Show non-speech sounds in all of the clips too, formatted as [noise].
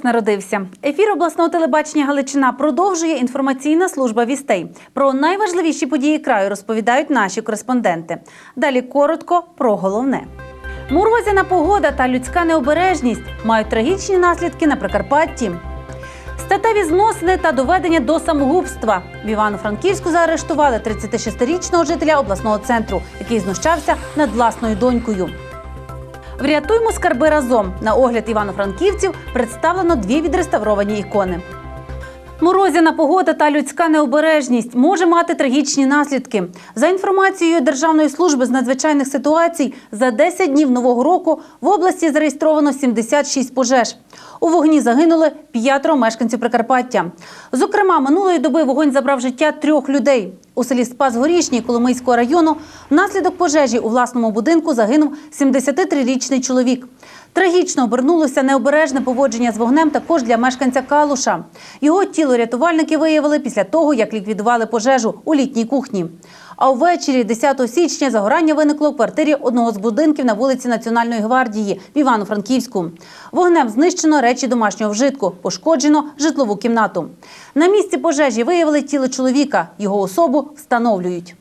Христос народився. Ефір обласного телебачення Галичина продовжує інформаційна служба вістей. Про найважливіші події краю розповідають наші кореспонденти. Далі коротко про головне. Морозяна погода та людська необережність мають трагічні наслідки на Прикарпатті. Статеві зносини та доведення до самогубства. В Івано-Франківську заарештували 36-річного жителя обласного центру, який знущався над власною донькою. Врятуймо скарби разом. На огляд івано-франківців представлено дві відреставровані ікони. Морозяна погода та людська необережність може мати трагічні наслідки. За інформацією Державної служби з надзвичайних ситуацій, за 10 днів нового року в області зареєстровано 76 пожеж. У вогні загинули п'ятеро мешканців Прикарпаття. Зокрема, минулої доби вогонь забрав життя трьох людей. У селі Спас Горішній Коломийського району внаслідок пожежі у власному будинку загинув 73-річний чоловік. Трагічно обернулося необережне поводження з вогнем також для мешканця Калуша. Його тіло рятувальники виявили після того, як ліквідували пожежу у літній кухні. А ввечері 10 січня загорання виникло в квартирі одного з будинків на вулиці Національної гвардії в Івано-Франківську. Вогнем знищено речі домашнього вжитку, пошкоджено житлову кімнату. На місці пожежі виявили тіло чоловіка. Його особу встановлюють.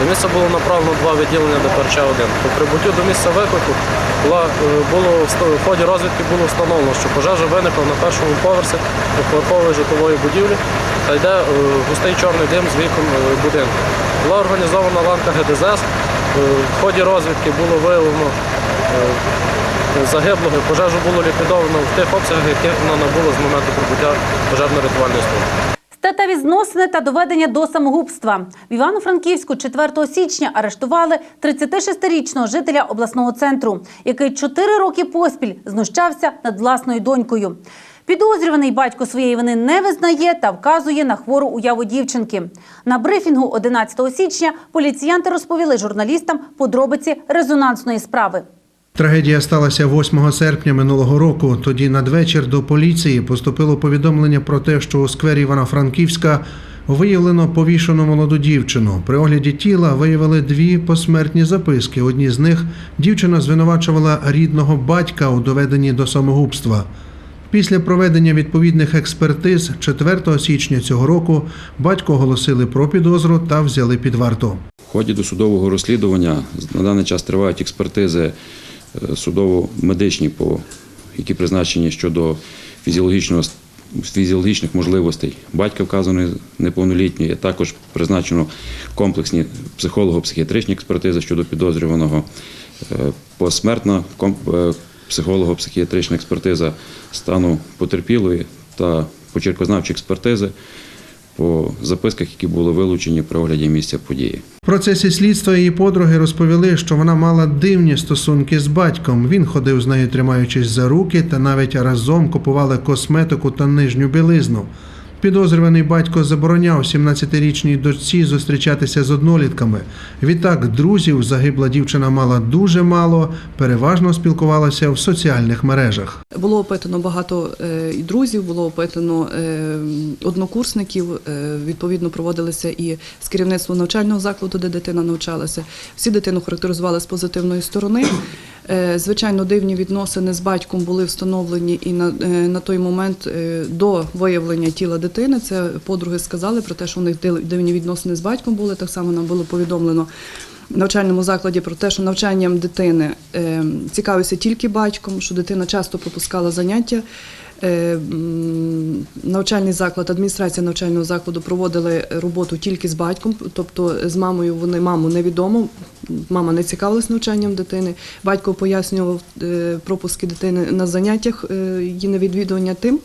До місця було направлено два відділення ДПРЧ-1. По прибуттю до місця виклику е, було в ході розвідки було встановлено, що пожежа виникла на першому поверсі двоповерхової житлової будівлі та йде е, густий чорний дим з вікон е, будинку. Була організована ланка ГДЗС. Е, В ході розвідки було виявлено е, загиблого. Пожежу було ліквідовано в тих обсягах, яких вона набула з моменту прибуття пожежно-рятувальної служби. Статеві зносини та доведення до самогубства. В Івано-Франківську 4 січня арештували 36-річного жителя обласного центру, який 4 роки поспіль знущався над власною донькою. Підозрюваний батько своєї вини не визнає та вказує на хвору уяву дівчинки. На брифінгу 11 січня поліціянти розповіли журналістам подробиці резонансної справи. Трагедія сталася 8 серпня минулого року. Тоді надвечір до поліції поступило повідомлення про те, що у сквері Івано-Франківська виявлено повішену молоду дівчину. При огляді тіла виявили дві посмертні записки. Одні з них дівчина звинувачувала рідного батька у доведенні до самогубства. Після проведення відповідних експертиз 4 січня цього року батько оголосили про підозру та взяли під варту. В ході досудового розслідування на даний час тривають експертизи е, судово-медичні, які призначені щодо фізіологічного фізіологічних можливостей батька вказаної неповнолітньої. Також призначено комплексні психолого-психіатричні експертизи щодо підозрюваного. Е, Посмертна е, психолого-психіатрична експертиза стану потерпілої та почеркознавчі експертизи по записках, які були вилучені при огляді місця події. В процесі слідства її подруги розповіли, що вона мала дивні стосунки з батьком. Він ходив з нею, тримаючись за руки, та навіть разом купували косметику та нижню білизну. Підозрюваний батько забороняв 17-річній дочці зустрічатися з однолітками. Відтак, друзів загибла дівчина мала дуже мало, переважно спілкувалася в соціальних мережах. Було опитано багато е, друзів, було опитано е, однокурсників. е, Відповідно, проводилися і з керівництвом навчального закладу, де дитина навчалася. Всі дитину характеризували з позитивної сторони. Звичайно, дивні відносини з батьком були встановлені і на, на той момент до виявлення тіла дитини. Це подруги сказали про те, що у них див- дивні відносини з батьком були. Так само нам було повідомлено в навчальному закладі про те, що навчанням дитини е, цікавився тільки батьком, що дитина часто пропускала заняття. Е, Навчальний заклад, адміністрація навчального закладу проводили роботу тільки з батьком, тобто з мамою вони маму невідомо. Мама не цікавилась навчанням дитини. Батько пояснював е, пропуски дитини на заняттях е, її невідвідування тим, е,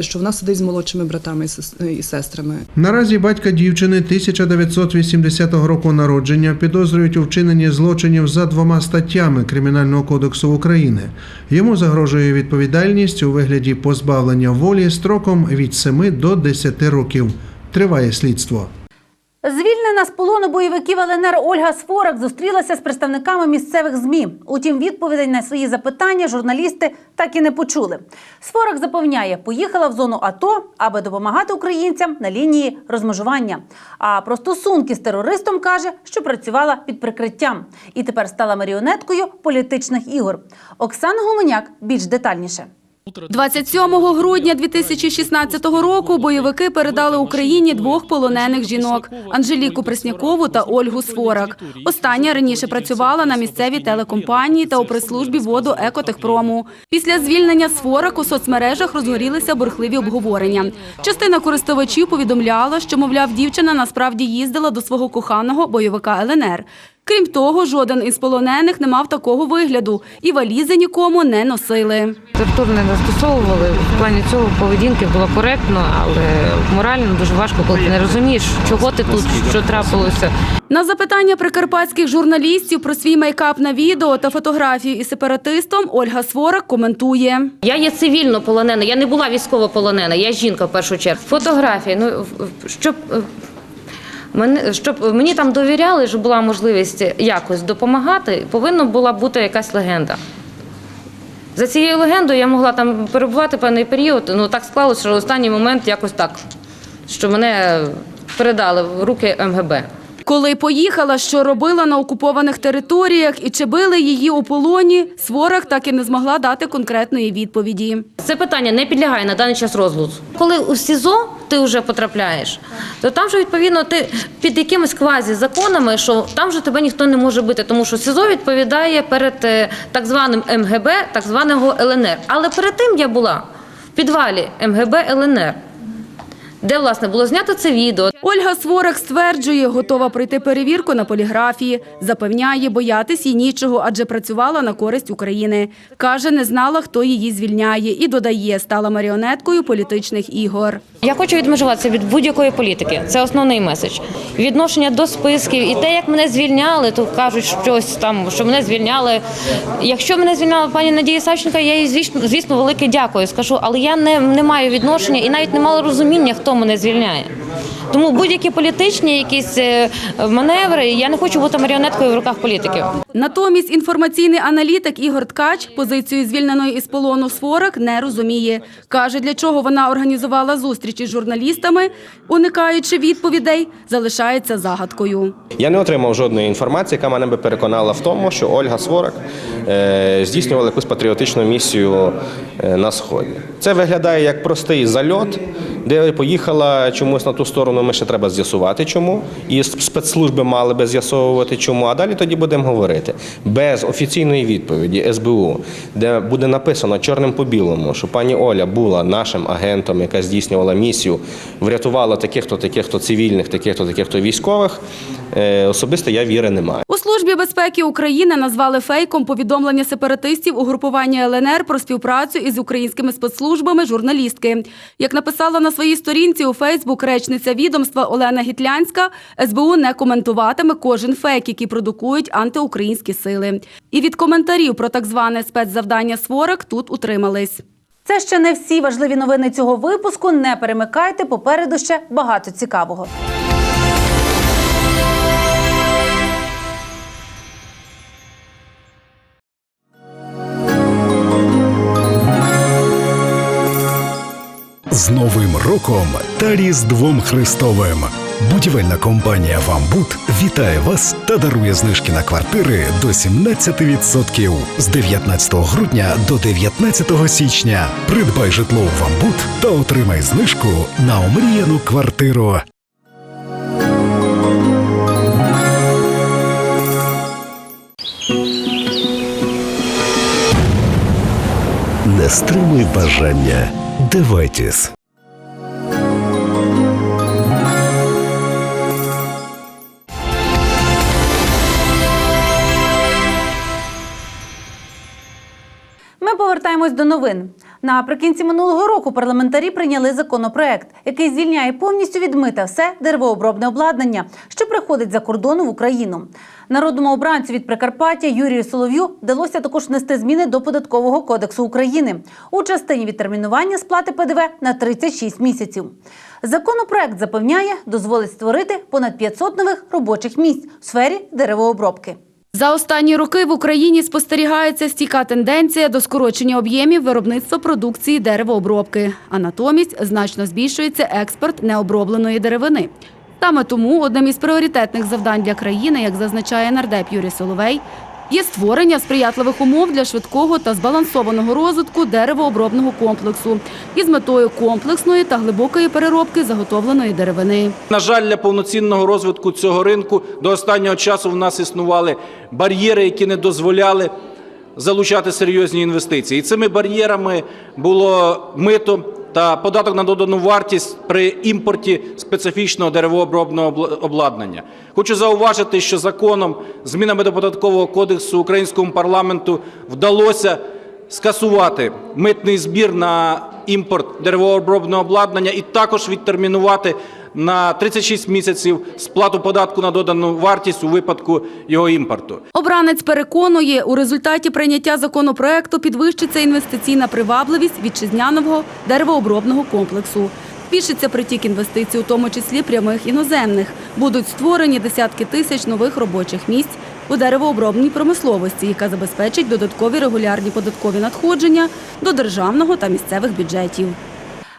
що вона сидить з молодшими братами і і сестрами. Наразі батька дівчини 1980 року народження підозрюють у вчиненні злочинів за двома статтями Кримінального кодексу України. Йому загрожує відповідальність у вигляді позбавлення волі строком від 7 до 10 років. Триває слідство. Звільнена з полону бойовиків ЛНР Ольга Сфорак зустрілася з представниками місцевих ЗМІ. Утім, відповідей на свої запитання журналісти так і не почули. Сфорак запевняє, поїхала в зону АТО, аби допомагати українцям на лінії розмежування. А про стосунки з терористом каже, що працювала під прикриттям і тепер стала маріонеткою політичних ігор. Оксана Гуменяк більш детальніше. 27 грудня 2016 року бойовики передали Україні двох полонених жінок – Анжеліку Преснякову та Ольгу Сворак. Остання раніше працювала на місцевій телекомпанії та у прес-службі воду «Екотехпрому». Після звільнення Сворак у соцмережах розгорілися бурхливі обговорення. Частина користувачів повідомляла, що, мовляв, дівчина насправді їздила до свого коханого бойовика ЛНР. Крім того, жоден із полонених не мав такого вигляду і валізи нікому не носили. Тортур не застосовували. В плані цього поведінки було коректно, але морально дуже важко, коли ти не розумієш, чого ти тут, що трапилося. На запитання прикарпатських журналістів про свій мейкап на відео та фотографію із сепаратистом Ольга Сворак коментує. Я є цивільно полонена, я не була військово полонена, я жінка в першу чергу. Фотографії, ну щоб. е, Мене, щоб мені там довіряли, що була можливість якось допомагати, повинна була бути якась легенда. За цією легендою я могла там перебувати певний період. Ну так склалося, що останній момент якось так, що мене передали в руки МГБ. Коли поїхала, що робила на окупованих територіях і чи били її у полоні, Сворак так і не змогла дати конкретної відповіді. Це питання не підлягає на даний час розгляду. Коли у СІЗО ти вже потрапляєш, то там же відповідно ти під якимись квазі-законами, що там же тебе ніхто не може бити, тому що СІЗО відповідає перед е, так званим МГБ, так званого ЛНР. Але перед тим я була в підвалі МГБ ЛНР, де власне було знято це відео. Ольга Сворак стверджує, готова пройти перевірку на поліграфії. Запевняє, боятись їй нічого, адже працювала на користь України. Каже, не знала, хто її звільняє. І додає, стала маріонеткою політичних ігор. Я хочу відмежуватися від будь-якої політики. Це основний меседж. Відношення до списків і те, як мене звільняли, то кажуть щось там, що мене звільняли. Якщо мене звільняла пані Надія Савченка, я їй звісно, звісно велике дякую. Скажу, але я не, не маю відношення і навіть не мала розуміння, хто мене звільняє. Тому будь-які політичні якісь е, маневри, я не хочу бути маріонеткою в руках політиків. Натомість інформаційний аналітик Ігор Ткач позицію звільненої із полону Сворак не розуміє. Каже, для чого вона організувала зустрічі з журналістами, уникаючи відповідей, залишається загадкою. Я не отримав жодної інформації, яка мене би переконала в тому, що Ольга Сворак е, здійснювала якусь патріотичну місію е, на сході. Це виглядає як простий зальот, де поїхала чомусь на ту сторону. Ми ще треба з'ясувати, чому. І спецслужби мали би з'ясовувати, чому. А далі тоді будемо говорити без офіційної відповіді СБУ, де буде написано чорним по білому, що пані Оля була нашим агентом, яка здійснювала місію, врятувала таких-то, таких-то цивільних, таких-то, таких-то військових. Е, Особисто я віри не маю. Службі безпеки України назвали фейком повідомлення сепаратистів угрупування ЛНР про співпрацю із українськими спецслужбами журналістки. Як написала на своїй сторінці у Фейсбук речниця відомства Олена Гітлянська, СБУ не коментуватиме кожен фейк, який продукують антиукраїнські сили. І від коментарів про так зване спецзавдання Сворак тут утримались. Це ще не всі важливі новини цього випуску. Не перемикайте. Попереду ще багато цікавого. З Новим роком та Різдвом Христовим. Будівельна компанія «Вамбут» вітає вас та дарує знижки на квартири до 17% з 19 грудня до 19 січня. Придбай житло у «Вамбут» та отримай знижку на омріяну квартиру. Не стримуй бажання. Девайтіс. Ми повертаємось до новин. Наприкінці минулого року парламентарі прийняли законопроект, який звільняє повністю від мита все деревообробне обладнання, що приходить за кордону в Україну. Народному обранцю від Прикарпаття Юрію Солов'ю вдалося також внести зміни до податкового кодексу України у частині відтермінування сплати ПДВ на 36 місяців. Законопроект запевняє, дозволить створити понад 500 нових робочих місць в сфері деревообробки. За останні роки в Україні спостерігається стійка тенденція до скорочення об'ємів виробництва продукції деревообробки, а натомість значно збільшується експорт необробленої деревини. Саме тому одним із пріоритетних завдань для країни, як зазначає нардеп Юрій Соловей, Є створення сприятливих умов для швидкого та збалансованого розвитку деревообробного комплексу із метою комплексної та глибокої переробки заготовленої деревини. На жаль, для повноцінного розвитку цього ринку до останнього часу в нас існували бар'єри, які не дозволяли залучати серйозні інвестиції. І цими бар'єрами було мито та податок на додану вартість при імпорті специфічного деревообробного обладнання. Хочу зауважити, що законом, змінами до податкового кодексу українському парламенту вдалося скасувати митний збір на імпорт деревообробного обладнання і також відтермінувати на 36 місяців сплату податку на додану вартість у випадку його імпорту. Обранець переконує, у результаті прийняття законопроекту підвищиться інвестиційна привабливість вітчизняного деревообробного комплексу. Збільшиться притік інвестицій, у тому числі прямих іноземних. Будуть створені десятки тисяч нових робочих місць у деревообробній промисловості, яка забезпечить додаткові регулярні податкові надходження до державного та місцевих бюджетів.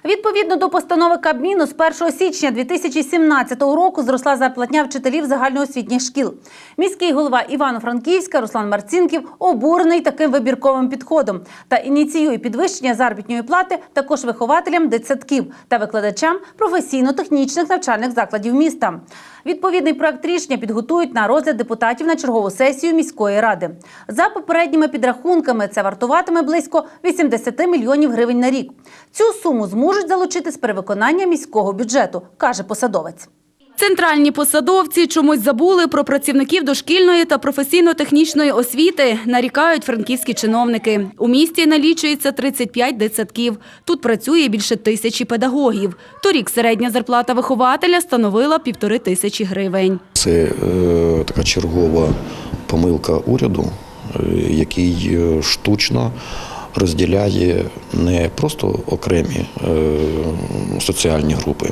Відповідно до постанови Кабміну, з 1 січня 2017 року зросла зарплатня вчителів загальноосвітніх шкіл. Міський голова Івано-Франківська Руслан Марцінків обурений таким вибірковим підходом та ініціює підвищення заробітної плати також вихователям дитсадків та викладачам професійно-технічних навчальних закладів міста. Відповідний проект рішення підготують на розгляд депутатів на чергову сесію міської ради. За попередніми підрахунками, це вартуватиме близько 80 мільйонів гривень на рік. Цю суму зможуть залучити з перевиконання міського бюджету, каже посадовець. Центральні посадовці чомусь забули про працівників дошкільної та професійно-технічної освіти, нарікають франківські чиновники. У місті налічується 35 дитсадків. Тут працює більше тисячі педагогів. Торік середня зарплата вихователя становила півтори тисячі гривень. Це е, така чергова помилка уряду, е, який е, штучно розділяє не просто окремі е, соціальні групи,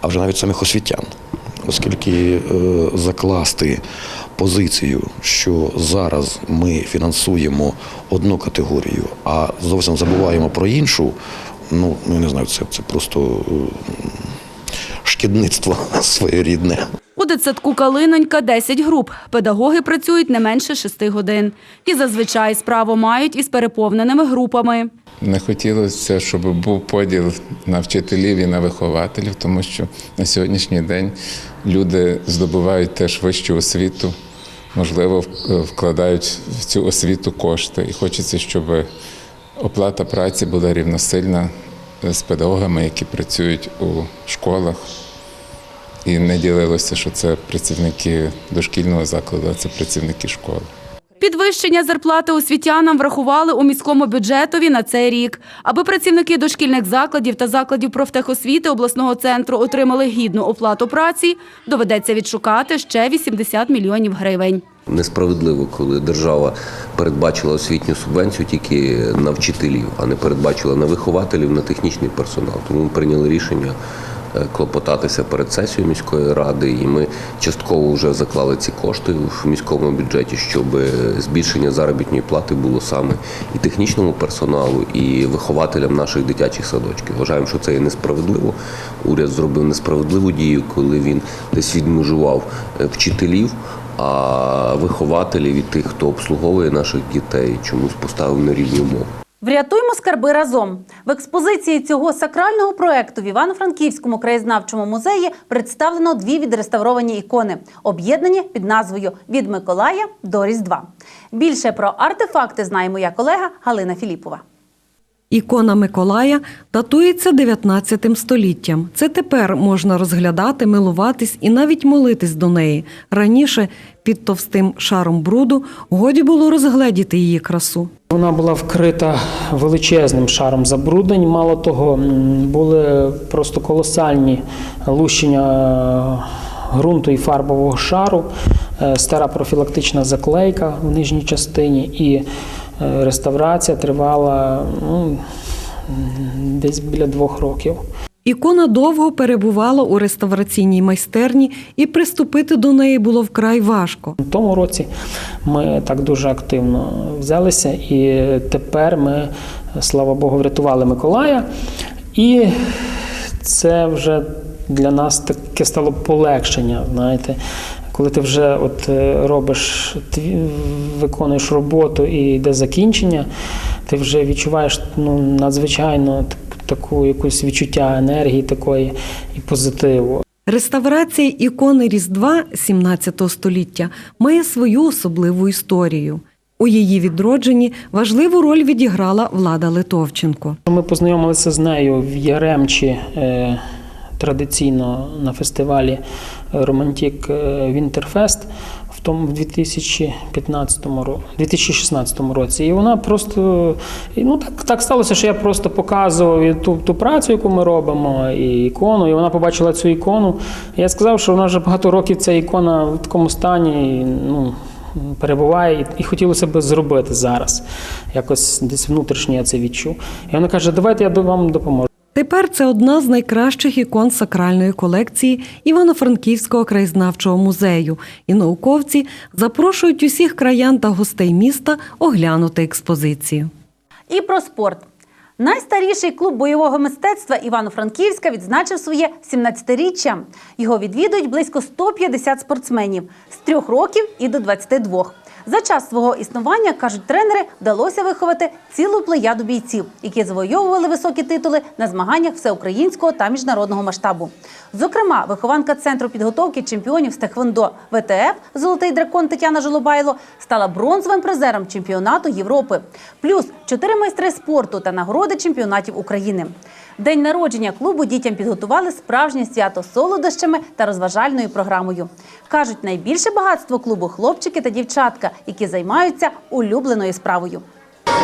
а вже навіть самих освітян. Оскільки е, закласти позицію, що зараз ми фінансуємо одну категорію, а зовсім забуваємо про іншу, ну я не знаю, це, це просто е, шкідництво [laughs] своєрідне. Дитсадку Калинонька 10 груп. Педагоги працюють не менше 6 годин. І зазвичай справу мають із переповненими групами. Не хотілося, щоб був поділ на вчителів і на вихователів, тому що на сьогоднішній день люди здобувають теж вищу освіту, можливо, вкладають в цю освіту кошти. І хочеться, щоб оплата праці була рівносильна з педагогами, які працюють у школах. І не ділилося, що це працівники дошкільного закладу, а це працівники школи. Підвищення зарплати освітянам врахували у міському бюджетові на цей рік. Аби працівники дошкільних закладів та закладів профтехосвіти обласного центру отримали гідну оплату праці, доведеться відшукати ще 80 мільйонів гривень. Несправедливо, коли держава передбачила освітню субвенцію тільки на вчителів, а не передбачила на вихователів, на технічний персонал. Тому ми прийняли рішення клопотатися перед сесією міської ради, і ми частково вже заклали ці кошти в міському бюджеті, щоб е, збільшення заробітної плати було саме і технічному персоналу, і вихователям наших дитячих садочків. Вважаємо, що це є несправедливо. Уряд зробив несправедливу дію, коли він десь відмежував е, вчителів. А вихователів і тих, хто обслуговує наших дітей, чомусь поставив на рівні умови. Врятуймо скарби разом. В експозиції цього сакрального проекту в Івано-Франківському краєзнавчому музеї представлено дві відреставровані ікони, об'єднані під назвою Від Миколая до Різдва. Більше про артефакти знає моя колега Галина Філіпова. Ікона Миколая датується 19 століттям. Це тепер можна розглядати, милуватись і навіть молитись до неї. Раніше під товстим шаром бруду годі було розгледіти її красу. Вона була вкрита величезним шаром забруднень. Мало того, були просто колосальні лущення ґрунту і фарбового шару, е, стара профілактична заклейка в нижній частині, і е, реставрація тривала ну, десь біля двох років. Ікона довго перебувала у реставраційній майстерні, і приступити до неї було вкрай важко. У тому році ми так дуже активно взялися, і тепер ми, слава Богу, врятували Миколая. І це вже для нас таке стало полегшення, знаєте. коли ти вже от е, робиш, виконуєш роботу і йде закінчення, ти вже відчуваєш ну, надзвичайно таку якусь відчуття енергії такої і позитиву. Реставрація ікони Різдва 17 століття має свою особливу історію. У її відродженні важливу роль відіграла влада Литовченко. Ми познайомилися з нею в Яремчі е, традиційно на фестивалі Романтік Вінтерфест в тому 2015 році, 2016 році. І вона просто ну так, так сталося, що я просто показував ту, ту працю, яку ми робимо, і ікону. І вона побачила цю ікону. Я сказав, що вона вже багато років ця ікона в такому стані. Ну, перебуває, і хотілося б зробити зараз. Якось десь внутрішньо я це відчув. І вона каже: давайте я вам допоможу. Тепер це одна з найкращих ікон сакральної колекції Івано-Франківського краєзнавчого музею, і науковці запрошують усіх краян та гостей міста оглянути експозицію. І про спорт. Найстаріший клуб бойового мистецтва Івано-Франківська відзначив своє 17-річчя. Його відвідують близько 150 спортсменів з трьох років і до 22. За час свого існування, кажуть тренери, вдалося виховати цілу плеяду бійців, які завойовували високі титули на змаганнях всеукраїнського та міжнародного масштабу. Зокрема, вихованка центру підготовки чемпіонів з Техвондо ВТФ Золотий дракон Тетяна Жолобайло стала бронзовим призером чемпіонату Європи. Плюс чотири майстри спорту та нагороди чемпіонатів України. День народження клубу дітям підготували справжнє свято солодощами та розважальною програмою. Кажуть, найбільше багатство клубу хлопчики та дівчатка, які займаються улюбленою справою.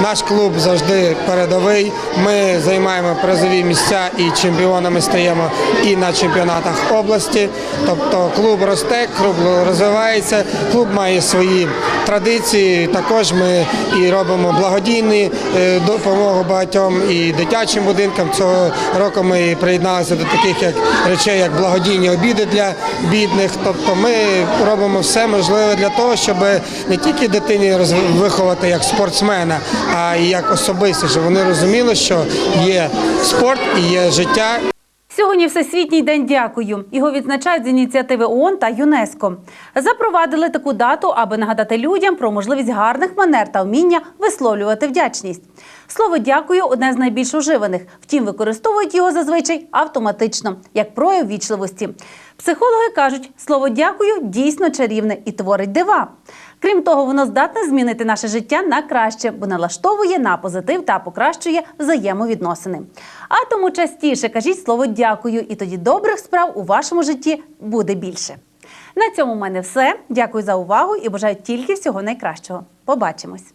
Наш клуб завжди передовий. Ми займаємо призові місця і чемпіонами стаємо і на чемпіонатах області. Тобто клуб росте, клуб розвивається, клуб має свої традиції. Також ми і робимо благодійні е, допомогу багатьом і дитячим будинкам. Цього року ми приєдналися до таких як речей, як благодійні обіди для бідних. Тобто ми робимо все можливе для того, щоб не тільки дитині розв- виховати як спортсмена, а як особистість, щоб вони розуміли, що є спорт і є життя, Сьогодні Всесвітній день дякую. Його відзначають з ініціативи ООН та ЮНЕСКО. Запровадили таку дату, аби нагадати людям про можливість гарних манер та вміння висловлювати вдячність. Слово дякую одне з найбільш уживаних. Втім, використовують його зазвичай автоматично, як прояв вічливості. Психологи кажуть, слово дякую дійсно чарівне і творить дива. Крім того, воно здатне змінити наше життя на краще, бо налаштовує на позитив та покращує взаємовідносини. А тому частіше кажіть слово дякую, і тоді добрих справ у вашому житті буде більше. На цьому в мене все. Дякую за увагу і бажаю тільки всього найкращого. Побачимось!